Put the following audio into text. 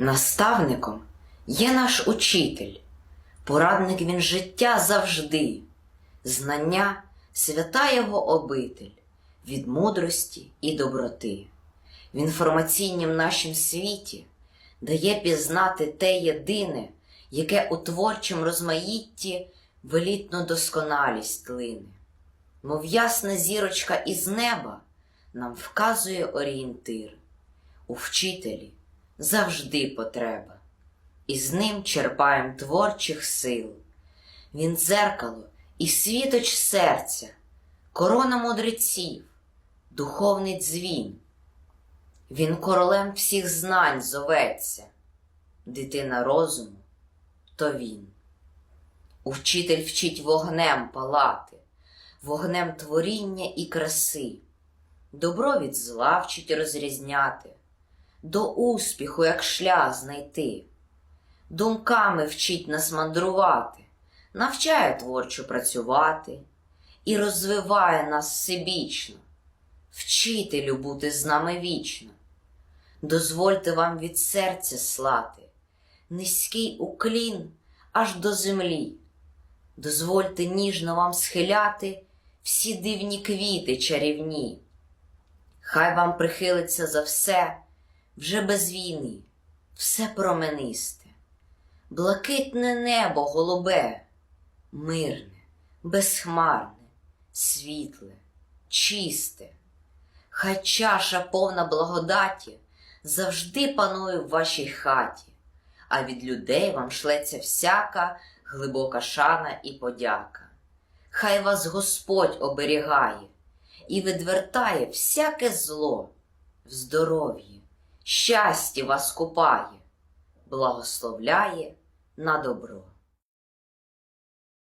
Наставником є наш учитель, порадник він життя завжди, знання свята його обитель від мудрості і доброти. В інформаційнім нашім світі дає пізнати те єдине, яке у творчим розмаїтті велітну досконалість лине. Мов ясна зірочка із неба нам вказує орієнтир. У вчителі завжди потреба, і з ним черпаєм творчих сил. Він дзеркало і світоч серця, корона мудреців, духовний дзвін. Він королем всіх знань зоветься, дитина розуму то він. Учитель вчить вогнем палати, вогнем творіння і краси, добро від зла вчить розрізняти, до успіху, як шлях знайти, думками вчить нас мандрувати, навчає творчо працювати і розвиває нас всебічно, вчителю бути з нами вічно. Дозвольте вам від серця слати, низький уклін аж до землі. Дозвольте ніжно вам схиляти всі дивні квіти чарівні. Хай вам прихилиться за все вже без війни, все променисте, блакитне небо голубе, мирне, безхмарне, світле, чисте. Хай чаша повна благодаті завжди панує в вашій хаті, а від людей вам шлеться всяка глибока шана і подяка. Хай вас Господь оберігає і відвертає всяке зло, в здоров'ї, щасті вас купає, благословляє на добро.